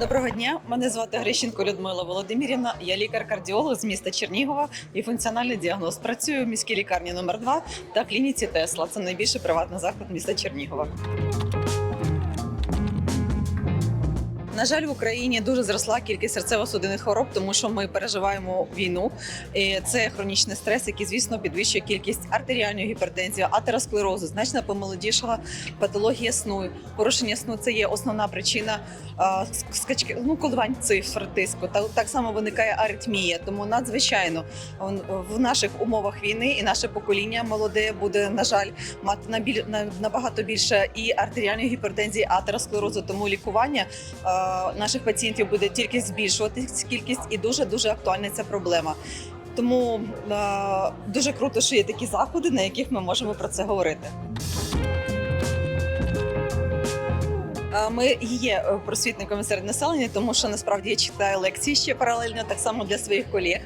Доброго дня, мене звати Грищенко Людмила Володимирівна. Я лікар-кардіолог з міста Чернігова і функціональний діагноз. Працюю в міській лікарні номер 2 та клініці Тесла. Це найбільший приватний заклад міста Чернігова. На жаль, в Україні дуже зросла кількість серцево-судинних хвороб, тому що ми переживаємо війну. І це хронічний стрес, який, звісно, підвищує кількість артеріальної гіпертензії, атеросклерозу, значно помолодішала патологія сну. Порушення сну це є основна причина скачки, ну, коливань цифр тиску. Та так само виникає аритмія. Тому надзвичайно в наших умовах війни і наше покоління молоде буде, на жаль, мати набагато більше і артеріальної гіпертензії, атеросклерозу. Тому лікування наших пацієнтів буде тільки збільшуватись кількість, і дуже дуже актуальна ця проблема. Тому е, дуже круто, що є такі заходи, на яких ми можемо про це говорити. Ми є е, просвітниками серед населення, тому що насправді я читаю лекції ще паралельно, так само для своїх колег.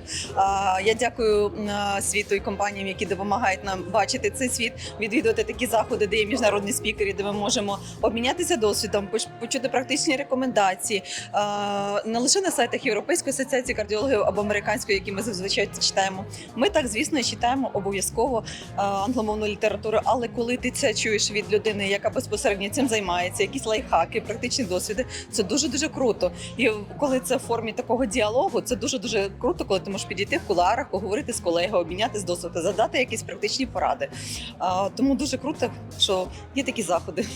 Я дякую світу і компаніям, які допомагають нам бачити цей світ, відвідувати такі заходи, де є міжнародні спікери, де ми можемо обмінятися досвідом, почути практичні рекомендації не лише на сайтах Європейської асоціації кардіологів або американської, які ми зазвичай читаємо. Ми так, звісно, читаємо обов'язково англомовну літературу, але коли ти це чуєш від людини, яка безпосередньо цим займається, якісь лайфхаки, практичні досвіди, це дуже дуже круто. І коли це в формі такого діалогу, це дуже дуже круто, коли ти можеш підійти в куларах, поговорити з колегою, обмінятися досвідом, задати якісь практичні поради. Тому дуже круто, що є такі заходи.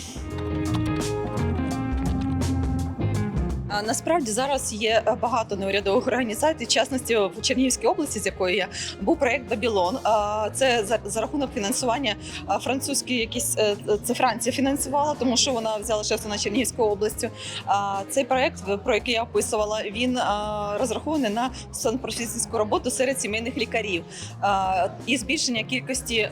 Насправді зараз є е, багато неурядових організацій, в частності в Чернігівській області, з якої я був проект Бабілон. Це за, рахунок фінансування а, французькі, якісь е, це Франція фінансувала, тому що вона взяла шефство на Чернігівську областю. А, Цей проект, про який я описувала, він розрахований на сонпрофесійську роботу серед сімейних лікарів і збільшення кількості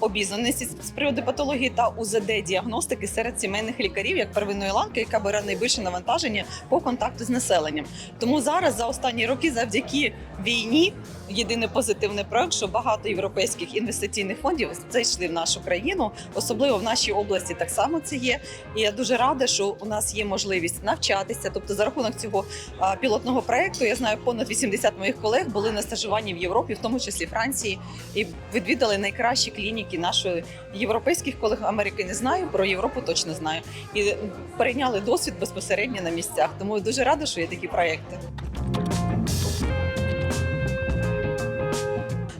обізнаності з приводу патології та УЗД діагностики серед сімейних лікарів як первинної ланки, яка бере найбільше навантаження по контакту з населенням. Тому зараз за останні роки, завдяки війні, єдиний позитивний проект, що багато європейських інвестиційних фондів зайшли в нашу країну, особливо в нашій області. Так само це є. І я дуже рада, що у нас є можливість навчатися. Тобто, за рахунок цього пілотного проекту, я знаю, понад 80 моїх колег були на стажуванні в Європі, в тому числі Франції, і відвідали найкращі клініки нашої європейських колег Америки. Не знаю про Європу, точно знаю. І перейняли досвід безпосередньо на місцях. Тому дуже рада, що є такі проекти.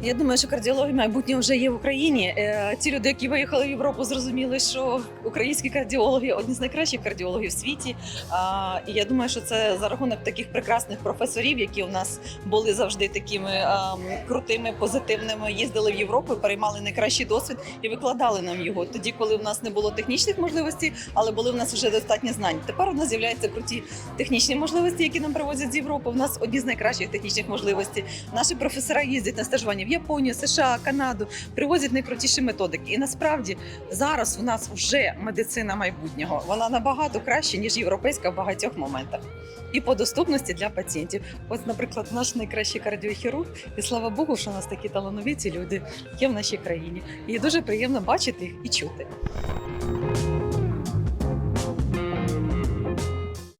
Я думаю, що кардіологи майбутнього вже є в Україні. Е, Ті люди, які виїхали в Європу, зрозуміли, що українські кардіологи одні з найкращих кардіологів в світі. І я думаю, що це за рахунок таких прекрасних професорів, які у нас були завжди такими крутими, позитивними, їздили в Європу, переймали найкращий досвід і викладали нам його. Тоді, коли в нас не було технічних можливостей, але були в нас вже достатньо знань. Тепер у нас з'являються круті технічні можливості, які нам привозять з Європи. У нас одні з найкращих технічних можливостей. Наші професора їздять на стажування в Японію, США, Канаду, привозять найкрутіші методики. І насправді зараз у нас вже медицина майбутнього. Вона набагато краще ніж європейська в багатьох моментах. І по доступності для пацієнтів. Ось, наприклад, наш найкращий кардіохірург, і слава Богу, що у нас такі талановиті люди є в нашій країні. І дуже приємно бачити їх і чути.